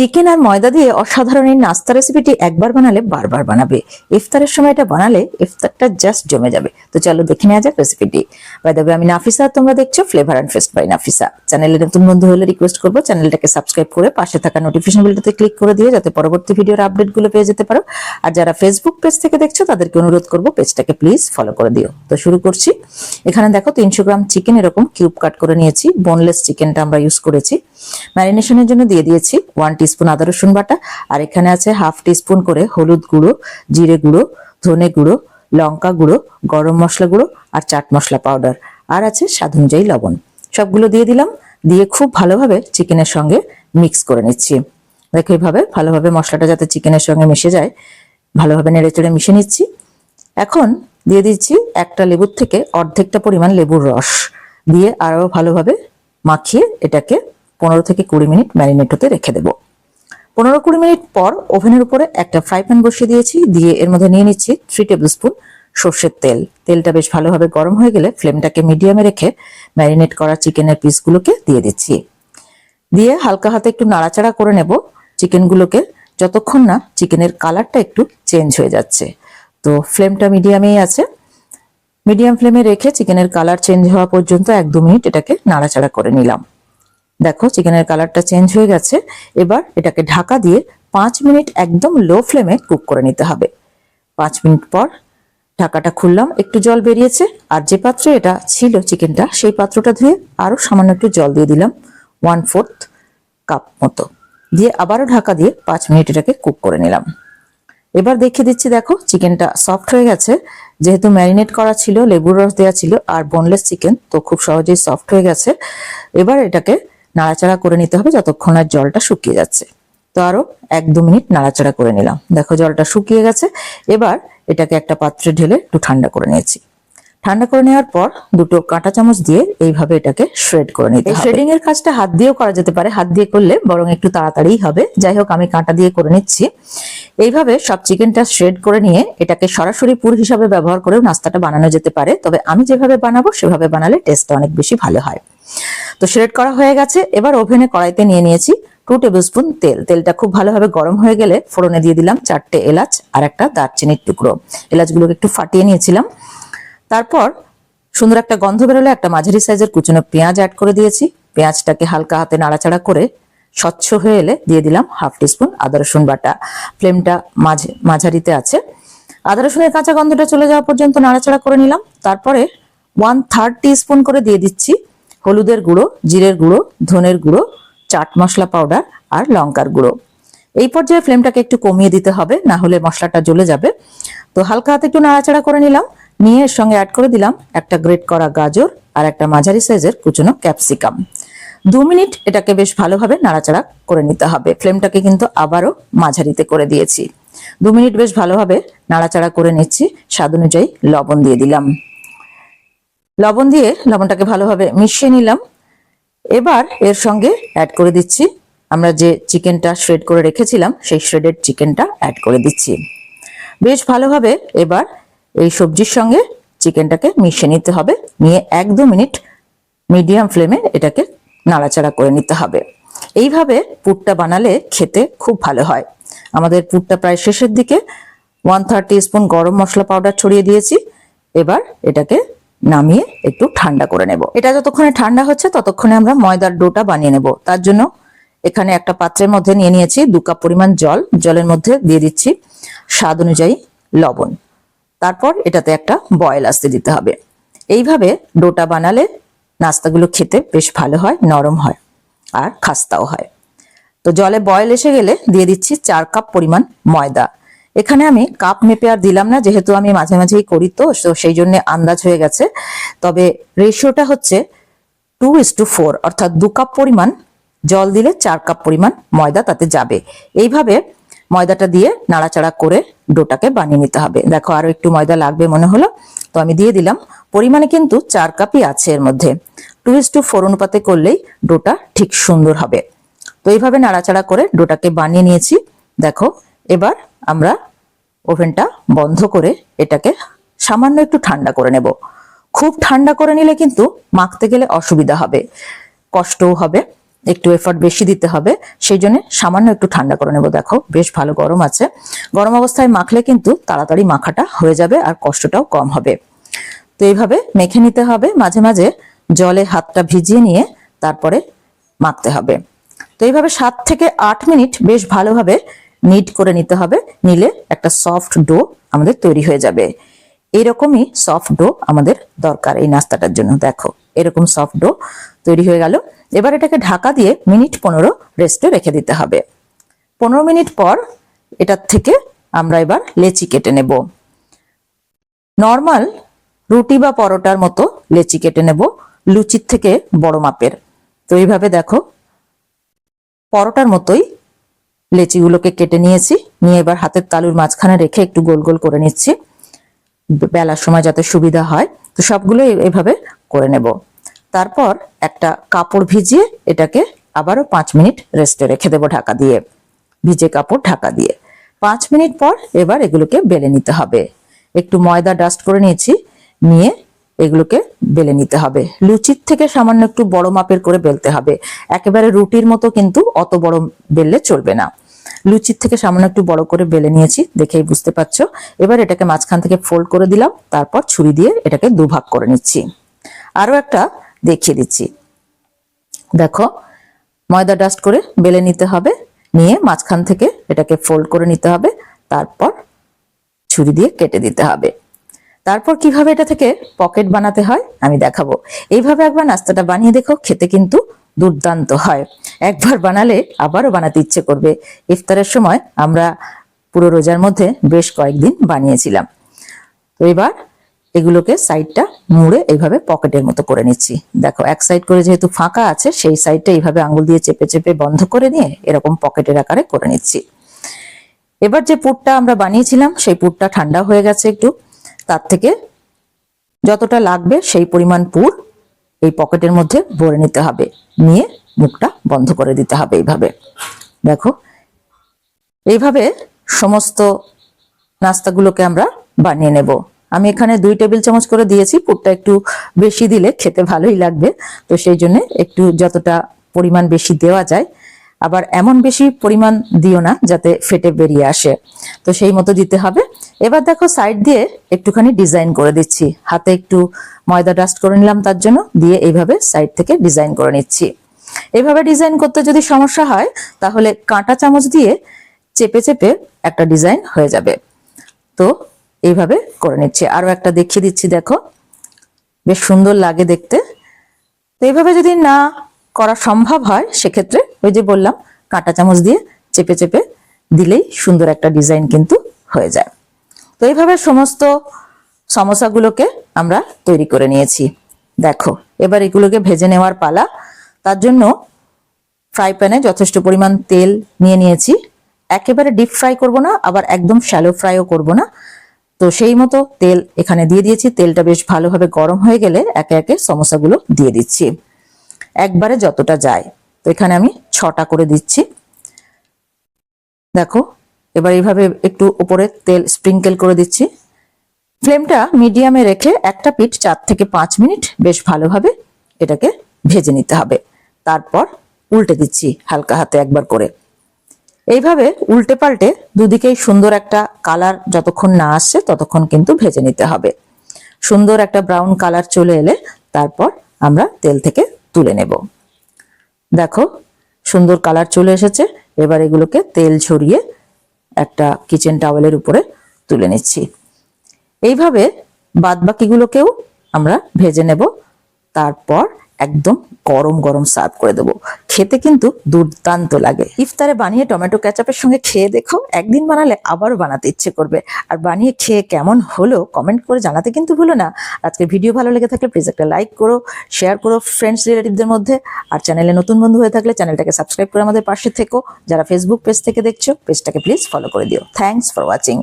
Chicken আর ময়দা দিয়ে অসাধারণ এই নাস্তা রেসিপিটি একবার বানালে বারবার বানাবে। ইফতারের সময় এটা বানালে ইফতারটা জাস্ট জমে যাবে। তো চলো দেখে নেওয়া যাক রেসিপিটি বাই আমি নাফিসা, তোমরা দেখছ flavour and fest by Nafisa. চ্যানেলে নতুন বন্ধু হলে রিকোয়েস্ট করব চ্যানেলটাকে সাবস্ক্রাইব করে পাশে থাকা নোটিফিকেশন বেলটাতে ক্লিক করে দিও, যাতে পরবর্তী ভিডিওর আপডেটগুলো পেয়ে যেতে পারো। আর যারা ফেসবুক পেজ থেকে দেখছ, তাদেরকে অনুরোধ করব পেজটাকে প্লিজ ফলো করে দিও। তো শুরু করছি। এখানে দেখো তিনশো গ্রাম চিকেন এরকম কিউব কাট করে নিয়েছি। বোনলেস চিকেনটা আমরা ইউজ করেছি। ম্যারিনেশনের জন্য দিয়ে দিয়েছি ওয়ান টিস্পুন আদা রসুন বাটা, আর এখানে আছে হাফ টিস্পুন করে হলুদ গুঁড়ো, জিরে গুঁড়ো, ধনে গুঁড়ো, লঙ্কা গুঁড়ো, গরম মশলা গুঁড়ো, আর চাট মশলা পাউডার। আর আছে স্বাদ অনুযায়ী লবণ। সবগুলো দিয়ে দিলাম। দিয়ে খুব ভালোভাবে চিকেনের সঙ্গে মিক্স করে নিচ্ছি। দেখো এইভাবে ভালোভাবে মশলাটা যাতে চিকেনের সঙ্গে মিশে যায়, ভালোভাবে নেড়ে চেড়ে মিশিয়ে নিচ্ছি। এখন দিয়ে দিচ্ছি একটা লেবুর থেকে অর্ধেকটা পরিমাণ লেবুর রস। দিয়ে আরও ভালোভাবে মাখিয়ে এটাকে পনেরো থেকে কুড়ি মিনিট ম্যারিনেট হতে রেখে দেবো। পনেরো কুড়ি মিনিট পর ওভেনের উপরে একটা ফ্রাই প্যান বসিয়ে দিয়েছি, দিয়ে এর মধ্যে নিয়ে নিচ্ছি থ্রি টেবিল স্পুন সর্ষের তেল। তেলটা বেশ ভালোভাবে গরম হয়ে গেলে ফ্লেমটাকে মিডিয়ামে রেখে ম্যারিনেট করা চিকেনের পিসগুলোকে দিয়ে দিচ্ছি। দিয়ে হালকা হাতে একটু নাড়াচাড়া করে নেব। চিকেনগুলোকে যতক্ষণ না চিকেনের কালারটা একটু চেঞ্জ হয়ে যাচ্ছে। তো ফ্লেমটা মিডিয়ামেই আছে। মিডিয়াম ফ্লেমে রেখে চিকেনের কালার চেঞ্জ হওয়া পর্যন্ত এক দু মিনিট এটাকে নাড়াচাড়া করে নিলাম। দেখো, চিকেনের কালারটা চেঞ্জ হয়ে গেছে। এবার এটাকে ঢাকা দিয়ে পাঁচ মিনিট একদম লো ফ্লেমে কুক করে নিতে হবে। পাঁচ মিনিট পর ঢাকাটা খুললাম, একটু জল বেরিয়েছে। আর যে পাত্রে এটা ছিল চিকেনটা, সেই পাত্রটা ধুয়ে আরও সামান্য একটু জল দিয়ে দিলাম ওয়ান ফোর্থ কাপ মতো। দিয়ে আবারও ঢাকা দিয়ে পাঁচ মিনিট এটাকে কুক করে নিলাম। এবার দেখিয়ে দিচ্ছি, দেখো, চিকেনটা সফট হয়ে গেছে। যেহেতু ম্যারিনেট করা ছিল, লেবুর রস দেওয়া ছিল, আর বোনলেস চিকেন তো খুব সহজেই সফট হয়ে গেছে। এবার এটাকে নাড়াচাড়া করে নিতে হবে যতক্ষণ আর জলটা শুকিয়ে যাচ্ছে। তো আরও এক দু মিনিট নাড়াচাড়া করে নিলাম। দেখো জলটা শুকিয়ে গেছে। এবার এটাকে একটা পাত্রে ঢেলে একটু ঠান্ডা করে নিয়েছি। ঠান্ডা করে নেওয়ার পর দুটো কাঁটা চামচ দিয়ে এইভাবে এটাকে শ্রেড করে নিতে হবে। শ্রেডিং এর কাজটা হাত দিয়েও করা যেতে পারে। হাত দিয়ে করলে বরং একটু তাড়াতাড়িই হবে। যাই হোক আমি কাঁটা দিয়ে করে নিচ্ছি। এইভাবে সব চিকেনটা শ্রেড করে নিয়ে এটাকে সরাসরি পুর হিসাবে ব্যবহার করেও নাস্তাটা বানানো যেতে পারে। তবে আমি যেভাবে বানাবো সেভাবে বানালে টেস্টটা অনেক বেশি ভালো হয়। তো শ্রেড করা হয়ে গেছে। এবার ওভেনে কড়াইতে নিয়ে নিয়েছি টু টেবিল স্পুন তেল। তেলটা খুব ভালোভাবে গরম হয়ে গেলে ফোড়নে দিয়ে দিলাম চারটে এলাচ আর একটা দারচিনির টুকরো। এলাচগুলোকে একটু ফাটিয়ে নিয়েছিলাম। তারপর সুন্দর একটা গন্ধ বেরোলে একটা মাঝারি সাইজের কুচনো পেঁয়াজ অ্যাড করে দিয়েছি। পেঁয়াজটাকে হালকা হাতে নাড়াচাড়া করে স্বচ্ছ হয়ে এলে দিয়ে দিলাম হাফ টিস্পুন আদা রসুন বাটা। ফ্লেমটা মাঝে, মাঝারিতে আছে। আদা রসুনের কাঁচা গন্ধটা চলে যাওয়া পর্যন্ত নাড়াচাড়া করে নিলাম। তারপরে ওয়ান থার্ড স্পুন করে দিয়ে দিচ্ছি হলুদের গুঁড়ো, জিরের গুঁড়ো, ধনের গুঁড়ো, চাট মশলা পাউডার আর লঙ্কার গুঁড়ো। এই পর্যায়ে ফ্লেমটাকে একটু কমিয়ে দিতে হবে, না হলে মশলাটা জ্বলে যাবে। তো হালকা হাতে একটু নাড়াচাড়া করে নিলাম। নিয়ে এর সঙ্গে অ্যাড করে দিলাম একটা গ্রেট করা গাজর আর একটা মাঝারি সাইজের কুচনো ক্যাপসিকাম দু মিনিট এটাকে বেশ ভালোভাবে নাড়াচাড়া করে নিতে হবে। ফ্লেমটাকে কিন্তু আবারও মাঝারিতে করে দিয়েছি। দু মিনিট বেশ ভালোভাবে নাড়াচাড়া করে নিচ্ছি। স্বাদ অনুযায়ী লবণ দিয়ে দিলাম। লবণ দিয়ে লবণটাকে ভালোভাবে মিশিয়ে নিলাম। এবার এর সঙ্গে অ্যাড করে দিচ্ছি। আমরা যে চিকেনটা শ্রেড করে রেখেছিলাম, সেই শ্রেডেড চিকেনটা অ্যাড করে দিচ্ছি। বেশ ভালোভাবে এবার এই সবজির সঙ্গে চিকেনটাকে মিশিয়ে নিতে হবে। নিয়ে এক দু মিনিট মিডিয়াম ফ্লেমে এটাকে নাড়াচাড়া করে নিতে হবে। এইভাবে পুরটা বানালে খেতে খুব ভালো হয়। আমাদের পুরটা প্রায় শেষের দিকে। ওয়ান থার্টি স্পুন গরম মশলা পাউডার ছড়িয়ে দিয়েছি। এবার এটাকে নামিয়ে একটু ঠান্ডা করে নেব। এটা যতক্ষণে ঠান্ডা হচ্ছে ততক্ষণে আমরা ময়দার ডোটা বানিয়ে নেব। তার জন্য এখানে একটা পাত্রের মধ্যে নিয়ে নিয়েছি দু কাপ পরিমাণ জল। জলের মধ্যে দিয়ে দিচ্ছি স্বাদ অনুযায়ী লবণ। তারপর এটাতে একটা বয়েল আসতে দিতে হবে। এইভাবে ডোটা বানালে নাস্তাগুলো খেতে বেশ ভালো হয়, নরম হয় আর খাস্তাও হয়। তো জলে বয়েল এসে গেলে দিয়ে দিচ্ছি চার কাপ পরিমাণ ময়দা। এখানে আমি কাপ মেপে আর দিলাম না, যেহেতু আমি মাঝে মাঝেই করি তো তো সেই জন্য আন্দাজ হয়ে গেছে। তবে রেশিওটা হচ্ছে টু ইস টু ফোর অর্থাৎ দু কাপ পরিমাণ জল দিলে চার কাপ পরিমাণ ময়দা তাতে যাবে। এইভাবে ময়দাটা দিয়ে নাড়াচাড়া করে ডোটাকে বানিয়ে নিতে হবে। দেখো আরও একটু ময়দা লাগবে মনে হলো, তো আমি দিয়ে দিলাম। পরিমাণে কিন্তু চার কাপই আছে এর মধ্যে। টু ইস টু ফোর অনুপাতে করলেই ডোটা ঠিক সুন্দর হবে। তো এইভাবে নাড়াচাড়া করে ডোটাকে বানিয়ে নিয়েছি। দেখো এবার আমরা ওভেনটা বন্ধ করে এটাকে সামান্য একটু ঠান্ডা করে নেব। খুব ঠান্ডা করে নিলে কিন্তু মাখতে গেলে অসুবিধা হবে, কষ্টও হবে, একটু এফর্ট বেশি দিতে হবে, সেই জন্য সামান্য একটু ঠান্ডা করে নেব। দেখো, বেশ ভালো গরম আছে। গরম অবস্থায় মাখলে কিন্তু তাড়াতাড়ি মাখাটা হয়ে যাবে আর কষ্টটাও কম হবে। তো এইভাবে মেখে নিতে হবে, মাঝে মাঝে জলে হাতটা ভিজিয়ে নিয়ে তারপরে মাখতে হবে। তো এইভাবে সাত থেকে আট মিনিট বেশ ভালোভাবে নিট করে নিতে হবে, নিলে একটা সফট ডো আমাদের তৈরি হয়ে যাবে। এরকমই সফট ডো আমাদের দরকার এই নাস্তাটার জন্য, দেখো। এরকম সফট ডো তৈরি হয়ে গেল। এবার এটাকে ঢাকা দিয়ে মিনিট পনেরো রেস্টে রেখে দিতে হবে। পনেরো মিনিট পর এটার থেকে আমরা এবার লেচি কেটে নেব। নর্মাল রুটি বা পরোটার মতো লেচি কেটে নেব, লুচির থেকে বড় মাপের। তো এইভাবে দেখো, পরোটার মতোই লেচিগুলোকে কেটে নিয়েছি। নিয়ে এবার হাতের তালুর মাঝখানে রেখে একটু গোল গোল করে নিচ্ছি। বেলার সময় যাতে সুবিধা হয়, তো সবগুলো এভাবে করে নেব। তারপর একটা কাপড় ভিজিয়ে এটাকে আবারও পাঁচ মিনিট রেস্টে রেখে দেবো ঢাকা দিয়ে। ভিজে কাপড় ঢাকা দিয়ে। পাঁচ মিনিট পর এবার এগুলোকে বেলে নিতে হবে। একটু ময়দা ডাস্ট করে নিয়েছি, নিয়ে এগুলোকে বেলে নিতে হবে। লুচির থেকে সামান্য একটু বড় মাপের করে বেলতে হবে। একেবারে রুটির মতো কিন্তু অত বড় বেললে চলবে না। লুচির থেকে সামান্য একটু বড় করে বেলে নিয়েছি, দেখেই বুঝতে পারছ। এবার এটাকে মাঝখান থেকে ফোল্ড করে দিলাম, তারপর ছুরি দিয়ে এটাকে দুভাগ করে নিচ্ছি। আরও একটা দেখিয়ে দিচ্ছি। দেখো, ময়দা ডাস্ট করে বেলে নিতে হবে, নিয়ে মাঝখান থেকে এটাকে ফোল্ড করে নিতে হবে, তারপর ছুরি দিয়ে কেটে দিতে হবে। তারপর কীভাবে এটা থেকে পকেট বানাতে হয়, আমি দেখাবো। এইভাবে একবার নাস্তাটা বানিয়ে দেখো, খেতে কিন্তু দুর্দান্ত হয়। একবার বানালে আবারও বানাতে ইচ্ছে করবে। ইফতারের সময় আমরা পুরো রোজার মধ্যে বেশ কয়েকদিন বানিয়েছিলাম। তো এবার এগুলোকে সাইডটা মুড়ে এইভাবে পকেটের মতো করে নিচ্ছি। দেখো, এক সাইড করে যেহেতু ফাঁকা আছে, সেই সাইডটা এইভাবে আঙুল দিয়ে চেপে চেপে বন্ধ করে নিয়ে এরকম পকেটের আকারে করে নিচ্ছি। এবার যে পুরটা আমরা বানিয়েছিলাম, সেই পুরটা ঠান্ডা হয়ে গেছে একটু। তার থেকে যতটা লাগবে সেই পরিমাণ পুর এই পকেটের মধ্যে ভরে নিতে হবে। নিয়ে মুখটা বন্ধ করে দিতে হবে এইভাবে। দেখো, এইভাবে সমস্ত নাস্তাগুলোকে আমরা বানিয়ে নেব। আমি এখানে দুই টেবিল চামচ করে দিয়েছি, পুরটা একটু বেশি দিলে খেতে ভালোই লাগবে। তো সেই জন্য একটু যতটা পরিমাণ বেশি দেওয়া যায় আবার এমন বেশি পরিমাণ দিও না যাতে ফেটে বেরিয়ে আসে। তো সেই মতো দিতে হবে। এবার দেখো সাইড দিয়ে একটুখানি ডিজাইন করে দিচ্ছি। হাতে একটু ময়দা ডাস্ট করে নিলাম তার জন্য, দিয়ে এইভাবে সাইড থেকে ডিজাইন করে নিচ্ছি। এভাবে ডিজাইন করতে যদি সমস্যা হয়, তাহলে কাঁটা চামচ দিয়ে চেপে চেপে একটা ডিজাইন হয়ে যাবে। তো এইভাবে করে নিচ্ছি। আরও একটা দেখিয়ে দিচ্ছি, দেখো। বেশ সুন্দর লাগে দেখতে। তো এইভাবে যদি না করা সম্ভব হয়, সেক্ষেত্রে ওই যে বললাম, কাঁটা চামচ দিয়ে চেপে চেপে দিলেই সুন্দর একটা ডিজাইন কিন্তু হয়ে যায়। তো এইভাবে সমস্ত সমস্যাগুলোকে আমরা তৈরি করে নিয়েছি। দেখো, এবার এগুলোকে ভেজে নেওয়ার পালা। তার জন্য ফ্রাই প্যানে যথেষ্ট পরিমাণ তেল নিয়ে নিয়েছি। একেবারে ডিপ ফ্রাই করব না, আবার একদম শ্যালো ফ্রাইও করব না। তো সেই মতো তেল এখানে দিয়ে দিয়েছি। তেলটা বেশ ভালোভাবে গরম হয়ে গেলে একে একে সমস্যাগুলো দিয়ে দিচ্ছি। একবারে যতটা যায়। তো এখানে আমি ছটা করে দিচ্ছি। দেখো, এবার এইভাবে একটু উপরে তেল স্প্রিঙ্কেল করে দিচ্ছি। ফ্লেমটা মিডিয়ামে রেখে একটা পিঠ চার থেকে পাঁচ মিনিট বেশ ভালোভাবে এটাকে ভেজে নিতে হবে। তারপর উল্টে দিচ্ছি হালকা হাতে একবার করে। এইভাবে উল্টে পাল্টে দুদিকেই সুন্দর একটা কালার যতক্ষণ না আসছে ততক্ষণ কিন্তু ভেজে নিতে হবে। সুন্দর একটা ব্রাউন কালার চলে এলে তারপর আমরা তেল থেকে তুলে নেব। দেখো, সুন্দর কালার চলে এসেছে। এবার এগুলোকে তেল ছড়িয়ে একটা কিচেন টাওয়েলের উপরে তুলে নিচ্ছি। এইভাবে বাদবাকিগুলোকেও আমরা ভেজে নেব। তারপর একদম গরম গরম সার্ভ করে দেবো। খেতে কিন্তু দুর্দান্ত লাগে। ইফতারে বানিয়ে টমেটো ক্যাচাপের সঙ্গে খেয়ে দেখো, একদিন বানালে আবারও বানাতে ইচ্ছে করবে। আর বানিয়ে খেয়ে কেমন হলো কমেন্ট করে জানাতে কিন্তু ভুলো না। আজকে ভিডিও ভালো লেগে থাকলে প্লিজ একটা লাইক করো শেয়ার করো ফ্রেন্ডস রিলেটিভদের মধ্যে। আর চ্যানেলে নতুন বন্ধু হয়ে থাকলে চ্যানেলটাকে সাবস্ক্রাইব করে আমাদের পাশে থেকো। যারা ফেসবুক পেজ থেকে দেখছ পেজটাকে প্লিজ ফলো করে দিও। Thanks for watching